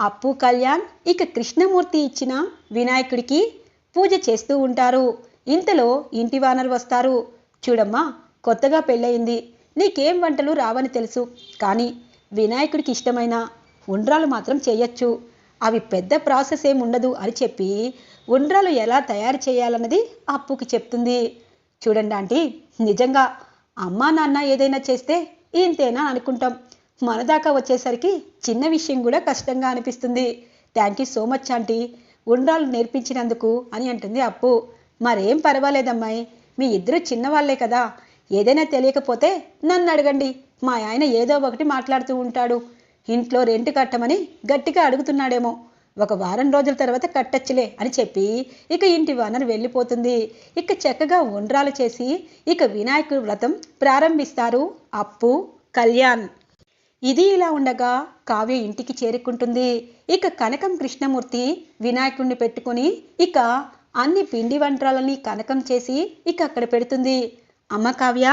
అప్పు కళ్యాణ్ ఇక కృష్ణమూర్తి ఇచ్చిన వినాయకుడికి పూజ చేస్తూ ఉంటారు. ఇంతలో ఇంటి వానర్ వస్తారు. చూడమ్మా కొత్తగా పెళ్ళయింది. నీకేం వంటలు రావని తెలుసు. కానీ వినాయకుడికి ఇష్టమైన ఉండ్రాలు మాత్రం చేయొచ్చు. అవి పెద్ద ప్రాసెస్ ఏం ఉండదు అని చెప్పి ఉండ్రాలు ఎలా తయారు చేయాలన్నది అప్పుకి చెప్తుంది. చూడండి ఆంటీ నిజంగా అమ్మా నాన్న ఏదైనా చేస్తే ఇంతేనా అనుకుంటాం. మన దాకా వచ్చేసరికి చిన్న విషయం కూడా కష్టంగా అనిపిస్తుంది. Thank you so much aunty. ఉండ్రాలు నేర్పించినందుకు అని అంటుంది అప్పు. మరేం పర్వాలేదమ్మాయి. మీ ఇద్దరు చిన్నవాళ్ళే కదా. ఏదైనా తెలియకపోతే నన్ను అడగండి. మా ఆయన ఏదో ఒకటి మాట్లాడుతూ ఉంటాడు. ఇంట్లో రెంట్ కట్టమని గట్టిగా అడుగుతున్నాడేమో. ఒక వారం రోజుల తర్వాత కట్టచ్చులే అని చెప్పి ఇక ఇంటి వానర్ వెళ్ళిపోతుంది. ఇక చక్కగా ఉండ్రాలు చేసి ఇక వినాయకుడి వ్రతం ప్రారంభిస్తారు అప్పు కళ్యాణ్. ఇది ఇలా ఉండగా కావ్య ఇంటికి చేరుకుంటుంది. ఇక కనకం కృష్ణమూర్తి వినాయకుడిని పెట్టుకుని ఇక అన్ని పిండి వంటలని కనకం చేసి ఇక అక్కడ పెడుతుంది. అమ్మ కావ్య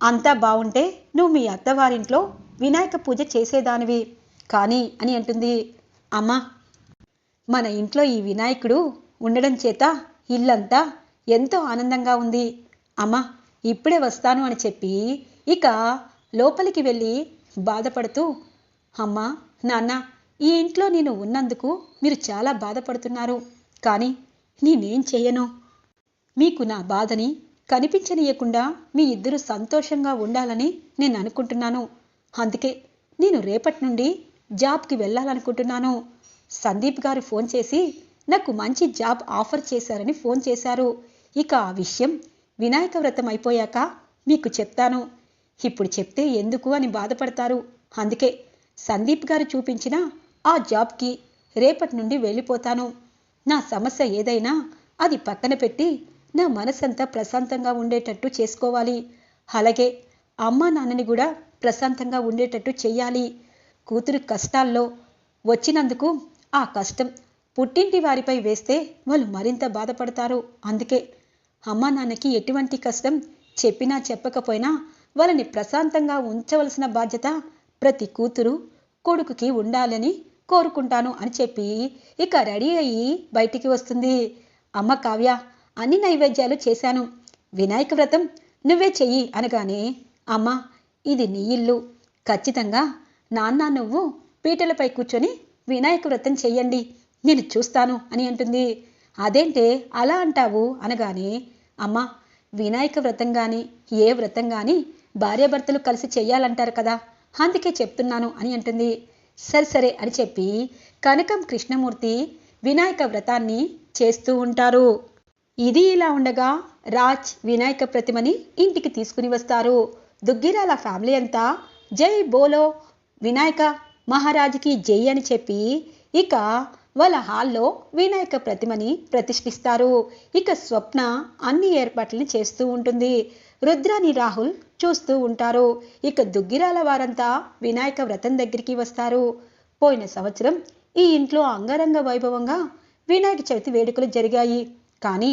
అంతా బాగుంటే నువ్వు మీ అత్తవారింట్లో వినాయక పూజ చేసేదానివి కానీ అని అంటుంది. అమ్మ మన ఇంట్లో ఈ వినాయకుడు ఉండడం చేత ఇల్లంతా ఎంతో ఆనందంగా ఉంది. అమ్మ ఇప్పుడే వస్తాను అని చెప్పి ఇక లోపలికి వెళ్ళి బాధపడుతూ అమ్మా నాన్న ఈ ఇంట్లో నేను ఉన్నందుకు మీరు చాలా బాధపడుతున్నారు కానీ నేనేం చేయను? మీకు నా బాధని కనిపించనీయకుండా మీ ఇద్దరు సంతోషంగా ఉండాలని నేను అనుకుంటున్నాను. అందుకే నేను రేపటి నుండి జాబ్కి వెళ్ళాలనుకుంటున్నాను. సందీప్ గారు ఫోన్ చేసి నాకు మంచి జాబ్ ఆఫర్ చేశారని ఫోన్ చేశారు. ఇక ఆ విషయం వినాయక వ్రతం అయిపోయాక మీకు చెప్తాను. ఇప్పుడు చెప్తే ఎందుకు అని బాధపడతారు. అందుకే సందీప్ గారు చూపించిన ఆ జాబ్కి రేపటి నుండి వెళ్ళిపోతాను. నా సమస్య ఏదైనా అది పక్కన పెట్టి నా మనసంతా ప్రశాంతంగా ఉండేటట్టు చేసుకోవాలి. అలాగే అమ్మా నాన్నని కూడా ప్రశాంతంగా ఉండేటట్టు చేయాలి కూతురు కష్టాల్లో వచ్చినందుకు ఆ కష్టం పుట్టింటి వారిపై వేస్తే వాళ్ళు మరింత బాధపడతారు. అందుకే అమ్మా నాన్నకి ఎటువంటి కష్టం చెప్పినా చెప్పకపోయినా వాళ్ళని ప్రశాంతంగా ఉంచవలసిన బాధ్యత ప్రతి కూతురు కొడుకుకి ఉండాలని కోరుకుంటాను అని చెప్పి ఇక రెడీ అయ్యి బయటికి వస్తుంది. అమ్మ కావ్య అన్ని నైవేద్యాలు చేశాను. వినాయక వ్రతం నువ్వే చెయ్యి అనగానే అమ్మ ఇది నీ ఇల్లు. ఖచ్చితంగా నాన్న నువ్వు పీటలపై కూర్చొని వినాయక వ్రతం చెయ్యండి. నేను చూస్తాను అని అంటుంది. అదేంటే అలా అంటావు? అనగానే అమ్మ వినాయక వ్రతం కానీ ఏ వ్రతం కానీ భార్యాభర్తలు కలిసి చెయ్యాలంటారు కదా? అందుకే చెప్తున్నాను అని అంటుంది. సరే సరే అని చెప్పి కనకం కృష్ణమూర్తి వినాయక వ్రతాన్ని చేస్తూ ఉంటారు. ఇది ఇలా ఉండగా రాజ్ వినాయక ప్రతిమని ఇంటికి తీసుకుని వస్తారు. దుగ్గిరాల ఫ్యామిలీ అంతా జై బోలో వినాయక మహారాజుకి జై అని చెప్పి ఇక వాళ్ళ హాల్లో వినాయక ప్రతిమని ప్రతిష్ఠిస్తారు. ఇక స్వప్న అన్ని ఏర్పాట్లని చేస్తూ ఉంటుంది. రుద్రాని రాహుల్ చూస్తూ ఉంటారు. ఇక దుగ్గిరాల వారంతా వినాయక వ్రతం దగ్గరికి వస్తారు. పోయిన సంవత్సరం ఈ ఇంట్లో అంగరంగ వైభవంగా వినాయక చవితి వేడుకలు జరిగాయి. కానీ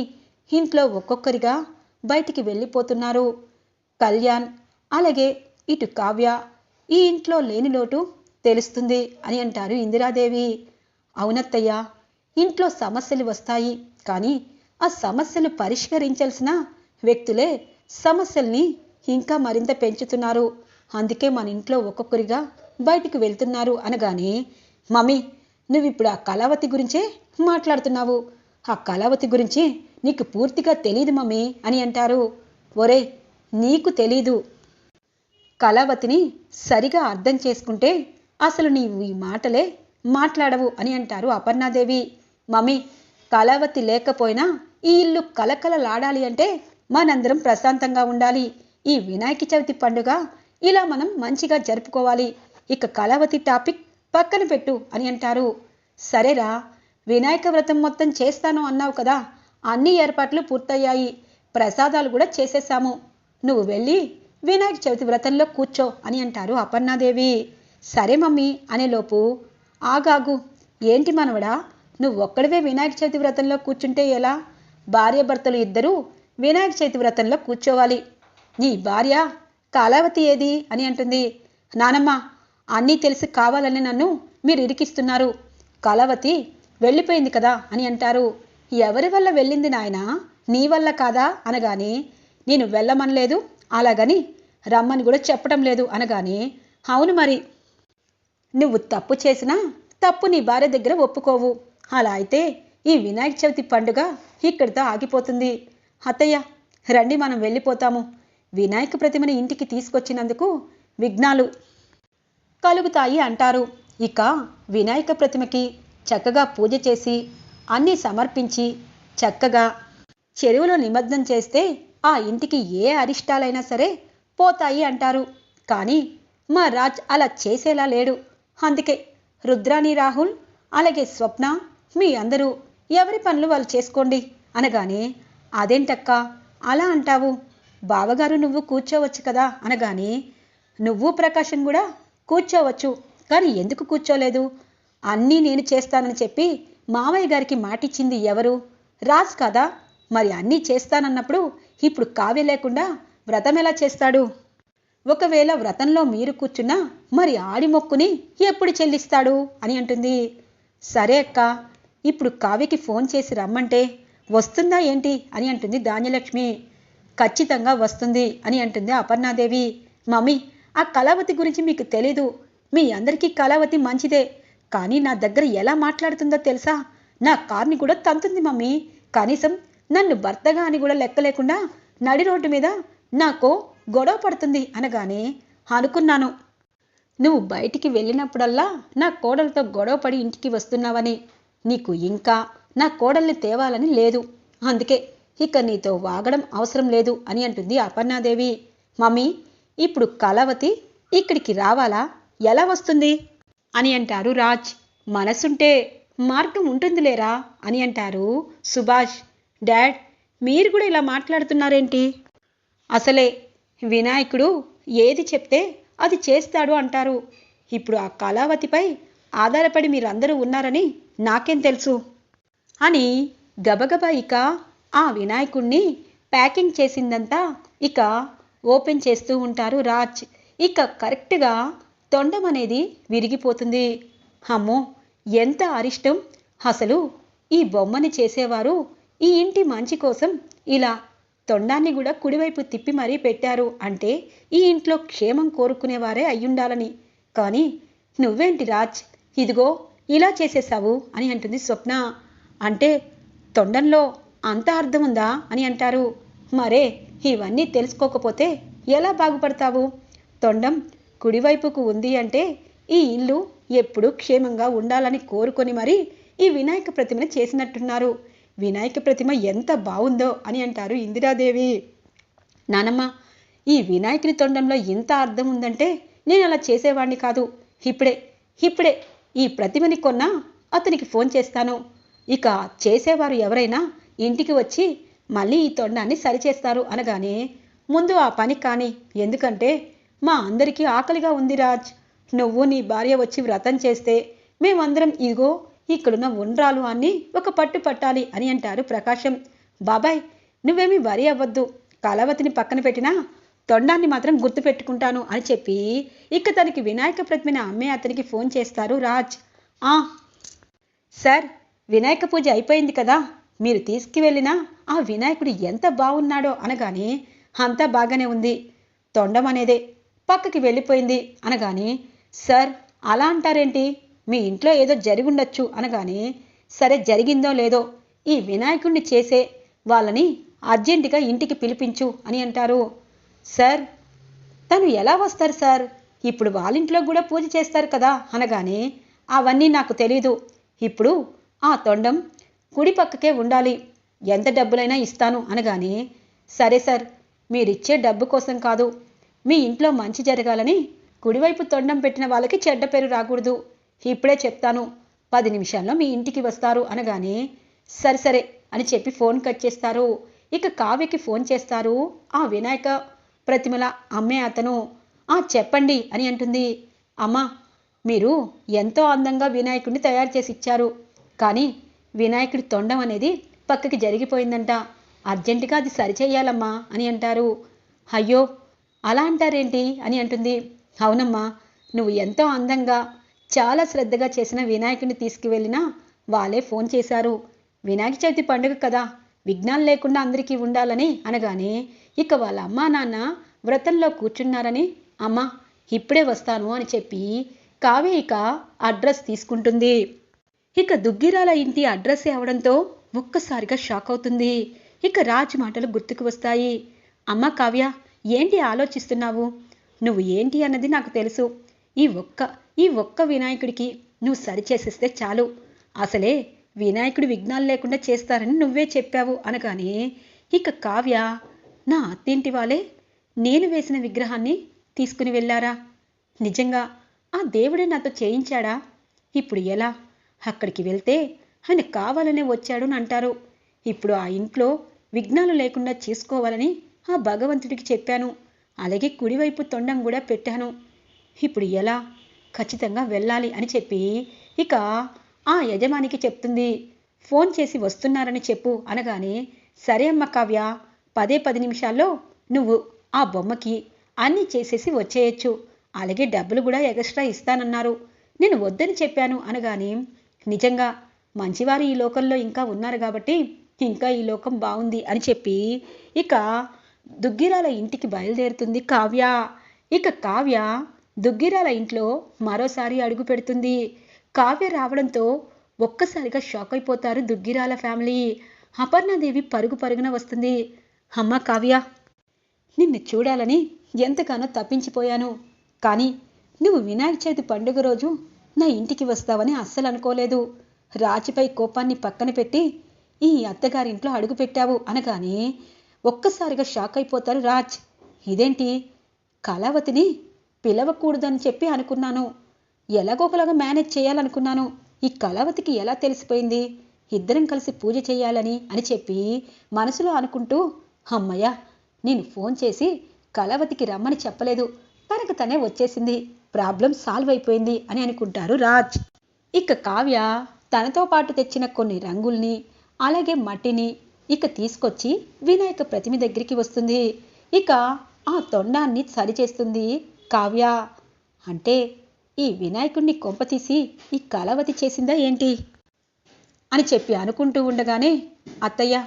ఇంట్లో ఒక్కొక్కరిగా బయటికి వెళ్ళిపోతున్నారు. కళ్యాణ్ అలాగే ఇటు కావ్య ఈ ఇంట్లో లేని లోటు తెలుస్తుంది అని అంటారు ఇందిరాదేవి. అవునత్తయ్య ఇంట్లో సమస్యలు వస్తాయి. కానీ ఆ సమస్యలు పరిష్కరించాల్సిన వ్యక్తులే సమస్యల్ని ఇంకా మరింత పెంచుతున్నారు. అందుకే మన ఇంట్లో ఒక్కొక్కరిగా బయటికి వెళ్తున్నారు అనగానే మమ్మీ నువ్విప్పుడు ఆ కళావతి గురించే మాట్లాడుతున్నావు. ఆ కళావతి గురించి నీకు పూర్తిగా తెలియదు మమ్మీ అని అంటారు. ఒరే నీకు తెలీదు. కళావతిని సరిగా అర్థం చేసుకుంటే అసలు నీవు ఈ మాటలే మాట్లాడవు అని అంటారు అపర్ణాదేవి. మమ్మీ కళావతి లేకపోయినా ఈ ఇల్లు కలకలలాడాలి అంటే మనందరం ప్రశాంతంగా ఉండాలి. ఈ వినాయక చవితి పండుగ ఇలా మనం మంచిగా జరుపుకోవాలి. ఇక కళావతి టాపిక్ పక్కన పెట్టు అని అంటారు. సరేరా వినాయక వ్రతం మొత్తం చేస్తాను అన్నావు కదా అన్ని ఏర్పాట్లు పూర్తయ్యాయి. ప్రసాదాలు కూడా చేసేసాము. నువ్వు వెళ్ళి వినాయక చవితి వ్రతంలో కూర్చో అని అంటారు అపర్ణాదేవి. సరే మమ్మీ అనేలోపు ఆగాగు. ఏంటి మనవడా నువ్వు ఒక్కడివే వినాయక చవితి వ్రతంలో కూర్చుంటే ఎలా? భార్యాభర్తలు ఇద్దరూ వినాయక చవితి వ్రతంలో కూర్చోవాలి. నీ భార్య కళావతి ఏది? అని అంటుంది. నానమ్మ అన్నీ తెలిసి కావాలని నన్ను మీరు ఇరికిస్తున్నారు. కాలావతి వెళ్ళిపోయింది కదా? అని అంటారు. ఎవరి వల్ల వెళ్ళింది నాయనా? నీ వల్ల కాదా? అనగానే నేను వెళ్ళమనలేదు. అలాగని రమ్మని కూడా చెప్పడం లేదు. అనగానే అవును మరి. నువ్వు తప్పు చేసినా తప్పు నీ భార్య దగ్గర ఒప్పుకోవు. అలా అయితే ఈ వినాయక చవితి పండుగ ఇక్కడితో ఆగిపోతుంది. అత్తయ్య రండి మనం వెళ్ళిపోతాము. వినాయక ప్రతిమని ఇంటికి తీసుకొచ్చినందుకు విఘ్నాలు కలుగుతాయి అంటారు. ఇక వినాయక ప్రతిమకి చక్కగా పూజ చేసి అన్నీ సమర్పించి చక్కగా చెరువులో నిమగ్నం చేస్తే ఆ ఇంటికి ఏ అరిష్టాలైనా సరే పోతాయి అంటారు. కానీ మా రాజ్ అలా చేసేలా లేడు. అందుకే రుద్రాని రాహుల్ అలాగే స్వప్న మీ అందరూ ఎవరి పనులు వాళ్ళు చేసుకోండి అనగానే అదేంటక్క? అలా అంటావు. బావగారు నువ్వు కూర్చోవచ్చు కదా అనగానే నువ్వు ప్రకాశం కూడా కూర్చోవచ్చు. కానీ ఎందుకు కూర్చోలేదు? అన్నీ నేను చేస్తానని చెప్పి మామయ్య గారికి మాటిచ్చింది ఎవరు? రాజ్ కదా? మరి అన్నీ చేస్తానన్నప్పుడు ఇప్పుడు కావ్య లేకుండా వ్రతం ఎలా చేస్తాడు? ఒకవేళ వ్రతంలో మీరు కూర్చున్నా మరి ఆడి మొక్కుని ఎప్పుడు చెల్లిస్తాడు అని అంటుంది. సరే అక్క ఇప్పుడు కావ్యకి ఫోన్ చేసి రమ్మంటే వస్తుందా ఏంటి అని అంటుంది ధాన్యలక్ష్మి. ఖచ్చితంగా వస్తుంది అని అంటుంది అపర్ణాదేవి. మమ్మీ ఆ కళావతి గురించి మీకు తెలీదు. మీ అందరికీ కళావతి మంచిదే. కానీ నా దగ్గర ఎలా మాట్లాడుతుందో తెలుసా? నా కార్ని కూడా తంతుంది మమ్మీ. కనీసం నన్ను భర్తగా అని కూడా లెక్క లేకుండా నడి రోడ్డు మీద నాకు గొడవ పడుతుంది అనగానే అనుకున్నాను. నువ్వు బయటికి వెళ్ళినప్పుడల్లా నా కోడలతో గొడవ పడి ఇంటికి వస్తున్నావని. నీకు ఇంకా నా కోడల్ని తేవాలని లేదు. అందుకే ఇక నీతో వాగడం అవసరం లేదు అని అంటుంది అపర్ణాదేవి. మమ్మీ ఇప్పుడు కళావతి ఇక్కడికి రావాలా? ఎలా వస్తుంది? అని అంటారు రాజ్. మనసుంటే మార్గం ఉంటుందిలేరా? అని అంటారు సుభాష్. డాడ్ మీరు కూడా ఇలా మాట్లాడుతున్నారేంటి? అసలే వినాయకుడు ఏది చెప్తే అది చేస్తాడు అంటారు. ఇప్పుడు ఆ కళావతిపై ఆధారపడి మీరందరూ ఉన్నారని నాకేం తెలుసు. అని గబగబా ఇక ఆ వినాయకుణ్ణి ప్యాకింగ్ చేసిందంతా ఇక ఓపెన్ చేస్తూ ఉంటారు రాజ్. ఇక కరెక్ట్గా తొండం అనేది విరిగిపోతుంది. అమ్మో! ఎంత అరిష్టం! అసలు ఈ బొమ్మని చేసేవారు ఈ ఇంటి మంచి కోసం ఇలా తొండాన్ని కూడా కుడివైపు తిప్పి మరీ పెట్టారు అంటే ఈ ఇంట్లో క్షేమం కోరుకునేవారే అయ్యుండాలని. కానీ నువ్వేంటి రాజ్? ఇదిగో ఇలా చేసేసావు అని అంటుంది స్వప్న. అంటే తొండంలో అంత అర్థం ఉందా అని అంటారు. మరే ఇవన్నీ తెలుసుకోకపోతే ఎలా బాగుపడతావు? తొండం కుడివైపుకు ఉంది అంటే ఈ ఇల్లు ఎప్పుడూ క్షేమంగా ఉండాలని కోరుకొని మరి ఈ వినాయక ప్రతిమను చేసినట్టున్నారు. వినాయక ప్రతిమ ఎంత బాగుందో అని అంటారు ఇందిరాదేవి. నానమ్మ ఈ వినాయకుని తొండంలో ఎంత అర్థం ఉందంటే నేను అలా చేసేవాడిని కాదు. ఇప్పుడే ఇప్పుడే ఈ ప్రతిమని కొన్నా అతనికి ఫోన్ చేస్తాను. ఇక చేసేవారు ఎవరైనా ఇంటికి వచ్చి మళ్ళీ ఈ తొండాన్ని సరిచేస్తారు అనగానే ముందు ఆ పని కాని. ఎందుకంటే మా అందరికీ ఆకలిగా ఉంది రాజ్. నువ్వు నీ భార్య వచ్చి వ్రతం చేస్తే మేమందరం ఇదిగో ఇక్కడున్న ఉండ్రాలు అన్ని ఒక పట్టు పట్టాలి అని అంటారు ప్రకాశం. బాబాయ్ నువ్వేమీ వరి అవ్వద్దు. కళావతిని పక్కన పెట్టినా తొండాన్ని మాత్రం గుర్తుపెట్టుకుంటాను అని చెప్పి ఇక తనకి వినాయక ప్రతిమని అమ్మే అతనికి ఫోన్ చేస్తారు రాజ్. ఆ సార్ వినాయక పూజ అయిపోయింది కదా. మీరు తీసుకువెళ్ళినా ఆ వినాయకుడు ఎంత బాగున్నాడో అనగానే అంతా బాగానే ఉంది. తొండం అనేదే పక్కకి వెళ్ళిపోయింది అనగానే సార్ అలా అంటారేంటి? మీ ఇంట్లో ఏదో జరిగుండొచ్చు అనగానే సరే జరిగిందో లేదో ఈ వినాయకుడిని చేసే వాళ్ళని అర్జెంటుగా ఇంటికి పిలిపించు అని అంటారు. సార్ తను ఎలా వస్తారు సార్? ఇప్పుడు వాళ్ళింట్లో కూడా పూజ చేస్తారు కదా అనగానే అవన్నీ నాకు తెలీదు. ఇప్పుడు ఆ తొండం కుడి పక్కకే ఉండాలి. ఎంత డబ్బులైనా ఇస్తాను అనగానే సరే సార్ మీరిచ్చే డబ్బు కోసం కాదు. మీ ఇంట్లో మంచి జరగాలని కుడివైపు తొండం పెట్టిన వాళ్ళకి చెడ్డ పేరు రాకూడదు. ఇప్పుడే చెప్తాను పది నిమిషాల్లో మీ ఇంటికి వస్తారు అనగానే సరే సరే అని చెప్పి ఫోన్ కట్ చేస్తారు. ఇక కావ్యకి ఫోన్ చేస్తారు. ఆ వినాయక ప్రతిమల అమ్మే అతను ఆ చెప్పండి అని అంటుంది. అమ్మా మీరు ఎంతో అందంగా వినాయకుడిని తయారు చేసి ఇచ్చారు. కానీ వినాయకుడి తొండం అనేది పక్కకి జరిగిపోయిందంట. అర్జెంటుగా అది సరిచేయాలమ్మా అని అంటారు. అయ్యో అలా అంటారేంటి అని అంటుంది. అవునమ్మా నువ్వు ఎంతో అందంగా చాలా శ్రద్ధగా చేసిన వినాయకుడిని తీసుకువెళ్ళినా వాళ్ళే ఫోన్ చేశారు. వినాయక చవితి పండుగ కదా విఘ్నాలు లేకుండా అందరికీ ఉండాలని అనగానే ఇక వాళ్ళ అమ్మా నాన్న వ్రతంలో కూర్చున్నారని అమ్మ ఇప్పుడే వస్తాను అని చెప్పి కావ్య ఇక అడ్రస్ తీసుకుంటుంది. ఇక దుగ్గిరాల ఇంటి అడ్రస్ అవడంతో ఒక్కసారిగా షాక్ అవుతుంది. ఇక రాజ్ మాటలు గుర్తుకు వస్తాయి. అమ్మ కావ్య ఏంటి ఆలోచిస్తున్నావు? నువ్వు ఏంటి అన్నది నాకు తెలుసు. ఈ ఒక్క ఈ ఒక్క వినాయకుడికి నువ్వు సరిచేసేస్తే చాలు. అసలే వినాయకుడు విఘ్నాలు లేకుండా చేస్తారని నువ్వే చెప్పావు అనగానే ఇక కావ్య నా అత్తింటి వాళ్ళే నేను వేసిన విగ్రహాన్ని తీసుకుని వెళ్ళారా? నిజంగా ఆ దేవుడే నాతో చేయించాడా? ఇప్పుడు ఎలా? అక్కడికి వెళ్తే ఆయన కావాలనే వచ్చాడు అని అంటారు. ఇప్పుడు ఆ ఇంట్లో విఘ్నాలు లేకుండా చేసుకోవాలని ఆ భగవంతుడికి చెప్పాను. అలాగే కుడివైపు తొండం కూడా పెట్టాను. ఇప్పుడు ఎలా? ఖచ్చితంగా వెళ్ళాలి అని చెప్పి ఇక ఆ యజమానికి చెప్తుంది. ఫోన్ చేసి వస్తున్నారని చెప్పు అనగానే సరే అమ్మ కావ్య పదే పది నిమిషాల్లో నువ్వు ఆ బొమ్మకి అన్నీ చేసేసి వచ్చేయచ్చు. అలాగే డబ్బులు కూడా ఎక్స్ట్రా ఇస్తానన్నారు. నేను వద్దని చెప్పాను అనగానే నిజంగా మంచివారు ఈ లోకంలో ఇంకా ఉన్నారు కాబట్టి ఇంకా ఈ లోకం బాగుంది అని చెప్పి ఇక దుగ్గిరాల ఇంటికి బయలుదేరుతుంది కావ్య. ఇక కావ్య దుగ్గిరాల ఇంట్లో మరోసారి అడుగు పెడుతుంది. కావ్య రావడంతో ఒక్కసారిగా షాక్ అయిపోతారు దుగ్గిరాల ఫ్యామిలీ. అపర్ణాదేవి పరుగు పరుగున వస్తుంది. అమ్మ కావ్య నిన్ను చూడాలని ఎంతగానో తప్పించిపోయాను. కానీ నువ్వు వినాయక చవితి పండుగ రోజు నా ఇంటికి వస్తావని అస్సలు అనుకోలేదు. రాజుపై కోపాన్ని పక్కన పెట్టి ఈ అత్తగారింట్లో అడుగుపెట్టావు అనగానే ఒక్కసారిగా షాక్ అయిపోతారు రాజ్. ఇదేంటి? కళావతిని పిలవకూడదని చెప్పి అనుకున్నాను. ఎలాగోకలాగా మేనేజ్ చేయాలనుకున్నాను. ఈ కళావతికి ఎలా తెలిసిపోయింది? ఇద్దరం కలిసి పూజ చేయాలని అని చెప్పి మనసులో అనుకుంటూ అమ్మయ్య నేను ఫోన్ చేసి కళావతికి రమ్మని చెప్పలేదు. తనకు తనే వచ్చేసింది. ప్రాబ్లం సాల్వ్ అయిపోయింది అని అనుకుంటారు రాజ్. ఇక కావ్య తనతో పాటు తెచ్చిన కొన్ని రంగుల్ని అలాగే మట్టిని ఇక తీసుకొచ్చి వినాయక ప్రతిమ దగ్గరికి వస్తుంది. ఇక ఆ తొండాన్ని సరిచేస్తుంది కావ్య. అంటే ఈ వినాయకుణ్ణి కొంపతీసి ఈ కళావతి చేసిందా ఏంటి? అని చెప్పి అనుకుంటూ ఉండగానే అత్తయ్య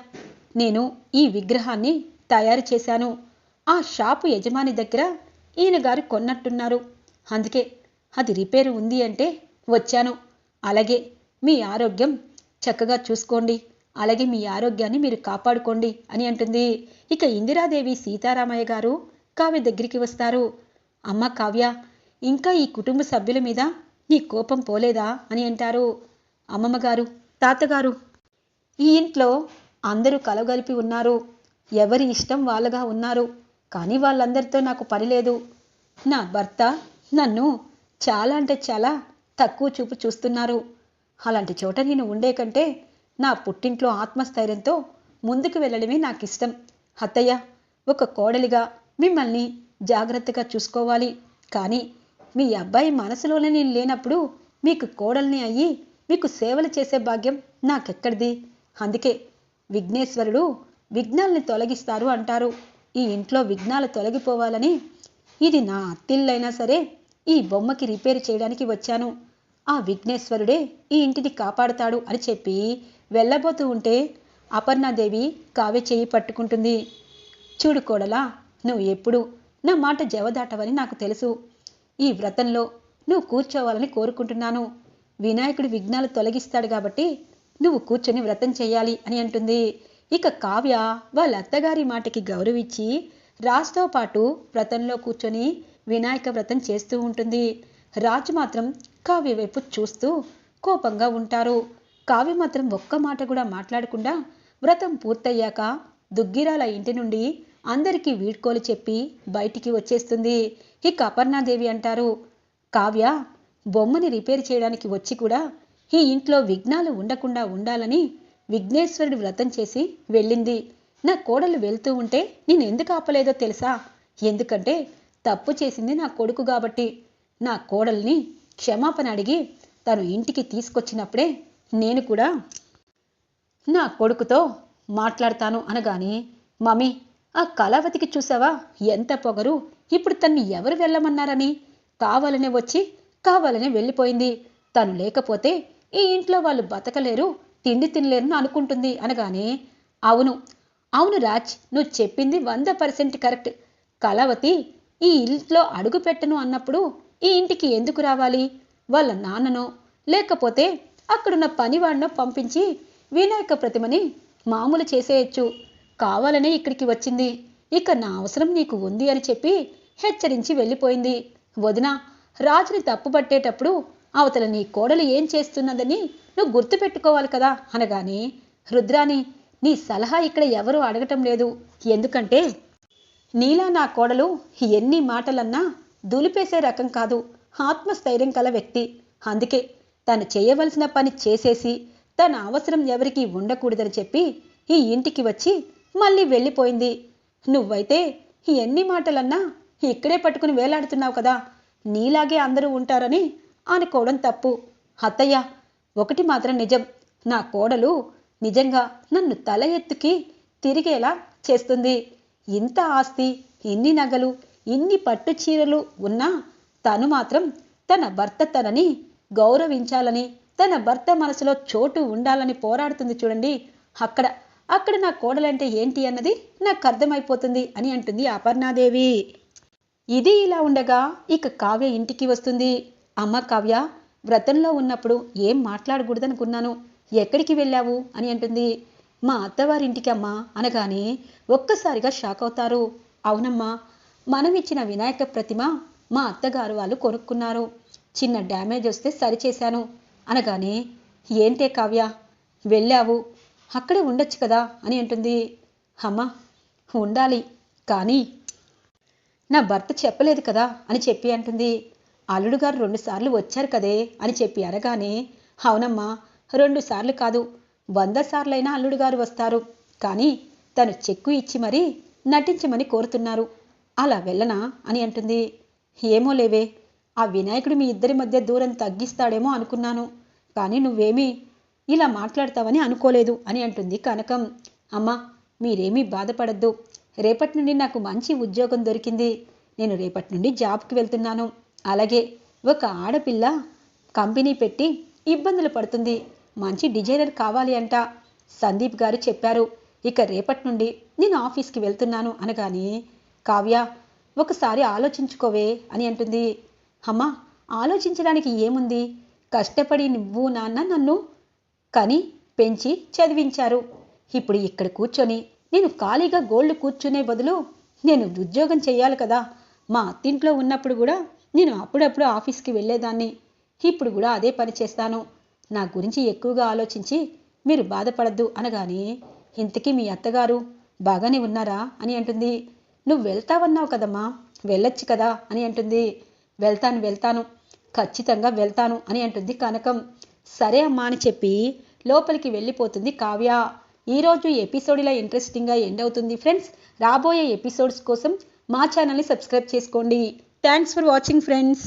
నేను ఈ విగ్రహాన్ని తయారు చేశాను. ఆ షాపు యజమాని దగ్గర ఈయన గారు కొన్నట్టున్నారు. అందుకే అది రిపేరు ఉంది అంటే వచ్చాను. అలాగే మీ ఆరోగ్యం చక్కగా చూసుకోండి. అలాగే మీ ఆరోగ్యాన్ని మీరు కాపాడుకోండి అని అంటుంది. ఇక ఇందిరాదేవి సీతారామయ్య గారు కావ్య దగ్గరికి వస్తారు. అమ్మ కావ్య ఇంకా ఈ కుటుంబ సభ్యుల మీద నీ కోపం పోలేదా అని అంటారు అమ్మమ్మ గారు తాతగారు. ఈ ఇంట్లో అందరూ కలగలిపి ఉన్నారు. ఎవరి ఇష్టం వాళ్ళగా ఉన్నారు. కానీ వాళ్ళందరితో నాకు పని లేదు. నా భర్త నన్ను చాలా అంటే చాలా తక్కువ చూపు చూస్తున్నారు. అలాంటి చోట నేను ఉండే కంటే నా పుట్టింట్లో ఆత్మస్థైర్యంతో ముందుకు వెళ్ళడమే నాకు ఇష్టం అత్తయ్య ఒక కోడలిగా మిమ్మల్ని జాగ్రత్తగా చూసుకోవాలి. కానీ మీ అబ్బాయి మనసులోనే నేను లేనప్పుడు మీకు కోడల్ని అయ్యి మీకు సేవలు చేసే భాగ్యం నాకెక్కడిది? అందుకే విఘ్నేశ్వరుడు విఘ్నాల్ని తొలగిస్తారు అంటారు. ఈ ఇంట్లో విఘ్నాలు తొలగిపోవాలని ఇది నా అత్తిళ్ళైనా సరే ఈ బొమ్మకి రిపేర్ చేయడానికి వచ్చాను. ఆ విఘ్నేశ్వరుడే ఈ ఇంటిని కాపాడుతాడు అని చెప్పి వెళ్ళబోతూ ఉంటే అపర్ణాదేవి కావ్య చేయి పట్టుకుంటుంది. చూడు కోడలా నువ్వు ఎప్పుడు నా మాట జవదాటవని నాకు తెలుసు. ఈ వ్రతంలో నువ్వు కూర్చోవాలని కోరుకుంటున్నాను. వినాయకుడి విఘ్నాలు తొలగిస్తాడు కాబట్టి నువ్వు కూర్చొని వ్రతం చేయాలి అని అంటుంది. ఇక కావ్య వాళ్ళ అత్తగారి మాటకి గౌరవించి రాజుతో పాటు వ్రతంలో కూర్చొని వినాయక వ్రతం చేస్తూ ఉంటుంది. రాజు మాత్రం కావ్య వైపు చూస్తూ కోపంగా ఉంటారు. కావ్య మాత్రం ఒక్క మాట కూడా మాట్లాడకుండా వ్రతం పూర్తయ్యాక దుగ్గిరాల ఇంటి నుండి అందరికీ వీడ్కోలు చెప్పి బయటికి వచ్చేస్తుంది. ఇక అపర్ణాదేవి అంటారు కావ్య బొమ్మని రిపేర్ చేయడానికి వచ్చి కూడా ఈ ఇంట్లో విఘ్నాలు ఉండకుండా ఉండాలని విఘ్నేశ్వరుడు వ్రతం చేసి వెళ్ళింది. నా కోడలు వెళ్తూ ఉంటే నేను ఎందుకు ఆపలేదో తెలుసా? ఎందుకంటే తప్పు చేసింది నా కొడుకు కాబట్టి నా కోడల్ని క్షమాపణ అడిగి తను ఇంటికి తీసుకొచ్చినప్పుడే నేను కూడా నా కొడుకుతో మాట్లాడతాను అనగాని మమ్మీ ఆ కళావతికి చూసావా? ఎంత పొగరు? ఇప్పుడు తన్ని ఎవరు వెళ్ళమన్నారని? కావాలనే వచ్చి కావాలనే వెళ్ళిపోయింది. తను లేకపోతే ఈ ఇంట్లో వాళ్ళు బతకలేరు తిండి తినలేరు అనుకుంటుంది. అనగానే అవును అవును రాజ్ నువ్వు చెప్పింది వంద పర్సెంట్ కరెక్ట్. కళావతి ఈ ఇంట్లో అడుగు పెట్టను అన్నప్పుడు ఈ ఇంటికి ఎందుకు రావాలి? వాళ్ళ నాన్ననో? లేకపోతే అక్కడున్న పనివాడినో పంపించి వినాయక ప్రతిమని మామూలు చేసేయచ్చు. కావాలనే ఇక్కడికి వచ్చింది. ఇక నా అవసరం నీకు ఉంది అని చెప్పి హెచ్చరించి వెళ్ళిపోయింది. వదిన రాజుని తప్పుపట్టేటప్పుడు అవతల నీ కోడలు ఏం చేస్తున్నదని నువ్వు గుర్తుపెట్టుకోవాలి కదా అనగానే రుద్రాని నీ సలహా ఇక్కడ ఎవరూ అడగటం లేదు. ఎందుకంటే నీలా నా కోడలు ఎన్ని మాటలన్నా దులిపేసే రకం కాదు. ఆత్మస్థైర్యం కల వ్యక్తి. అందుకే తను చేయవలసిన పని చేసేసి తన అవసరం ఎవరికీ ఉండకూడదని చెప్పి ఈ ఇంటికి వచ్చి మళ్ళీ వెళ్ళిపోయింది. నువ్వైతే ఎన్ని మాటలన్నా ఇక్కడే పట్టుకుని వేలాడుతున్నావు కదా. నీలాగే అందరూ ఉంటారని అనుకోవడం తప్పు. అత్తయ్య ఒకటి మాత్రం నిజం. నా కోడలు నిజంగా నన్ను తల ఎత్తుకి తిరిగేలా చేస్తుంది. ఇంత ఆస్తి ఇన్ని నగలు ఇన్ని పట్టు చీరలు ఉన్నా తను మాత్రం తన భర్త తనని గౌరవించాలని తన భర్త మనసులో చోటు ఉండాలని పోరాడుతుంది చూడండి. అక్కడ అక్కడ నా కోడలంటే ఏంటి అన్నది నాకు అర్థమైపోతుంది అని అంటుంది అపర్ణాదేవి. ఇది ఇలా ఉండగా ఇక కావ్య ఇంటికి వస్తుంది. అమ్మ కావ్య వ్రతంలో ఉన్నప్పుడు ఏం మాట్లాడకూడదనుకున్నాను? ఎక్కడికి వెళ్ళావు? అని అంటుంది. మా అత్తవారింటికి అమ్మా అనగానే ఒక్కసారిగా షాక్ అవుతారు. అవునమ్మా మనం ఇచ్చిన వినాయక ప్రతిమ మా అత్తగారు వాళ్ళు కొనుక్కున్నారు. చిన్న డ్యామేజ్ వస్తే సరిచేశాను అనగానే ఏంటే కావ్య వెళ్ళావు. అక్కడే ఉండొచ్చు కదా అని అంటుంది. అమ్మా ఉండాలి. కానీ నా భర్త చెప్పలేదు కదా అని చెప్పి అంటుంది. అల్లుడు గారు రెండుసార్లు వచ్చారు కదే అని చెప్పి అనగానే అవునమ్మా రెండు సార్లు కాదు. వంద సార్లైనా అల్లుడు గారు వస్తారు. కానీ తను చెక్కు ఇచ్చి మరీ నటించమని కోరుతున్నారు. అలా వెళ్ళనా అని అంటుంది. ఏమో లేవే ఆ వినాయకుడు మీ ఇద్దరి మధ్య దూరం తగ్గిస్తాడేమో అనుకున్నాను. కానీ నువ్వేమీ ఇలా మాట్లాడతావని అనుకోలేదు అని అంటుంది కనకం. అమ్మా మీరేమీ బాధపడద్దు. రేపటి నుండి నాకు మంచి ఉద్యోగం దొరికింది. నేను రేపటి నుండి జాబ్కి వెళ్తున్నాను. అలాగే ఒక ఆడపిల్ల కంపెనీ పెట్టి ఇబ్బందులు పడుతుంది. మంచి డిజైనర్ కావాలి అంట సందీప్ గారు చెప్పారు. ఇక రేపటి నుండి నేను ఆఫీస్కి వెళ్తున్నాను అనగానే కావ్య ఒకసారి ఆలోచించుకోవే అని అంటుంది. అమ్మా ఆలోచించడానికి ఏముంది? కష్టపడి నువ్వు నాన్న నన్ను కని పెంచి చదివించారు. ఇప్పుడు ఇక్కడ కూర్చొని నేను ఖాళీగా గోల్డ్ కూర్చునే బదులు నేను ఉద్యోగం చేయాలి కదా. మా అత్తింట్లో ఉన్నప్పుడు కూడా నేను అప్పుడప్పుడు ఆఫీస్కి వెళ్ళేదాన్ని. ఇప్పుడు కూడా అదే పని చేస్తాను. నా గురించి ఎక్కువగా ఆలోచించి మీరు బాధపడద్దు అనగానే ఇంతకీ మీ అత్తగారు బాగానే ఉన్నారా? అని అంటుంది. నువ్వు వెళ్తావన్నావు కదమ్మా వెళ్ళొచ్చు కదా? అని అంటుంది. వెళ్తాను వెళ్తాను ఖచ్చితంగా వెళ్తాను అని అంటుంది కనకం. సరే అమ్మా అని చెప్పి లోపలికి వెళ్ళిపోతుంది కావ్య. ఈరోజు ఎపిసోడ్ ఇలా ఇంట్రెస్టింగ్గా ఎండ్ అవుతుంది ఫ్రెండ్స్. రాబోయే ఎపిసోడ్స్ కోసం మా ఛానల్ని సబ్స్క్రైబ్ చేసుకోండి. Thanks for watching friends.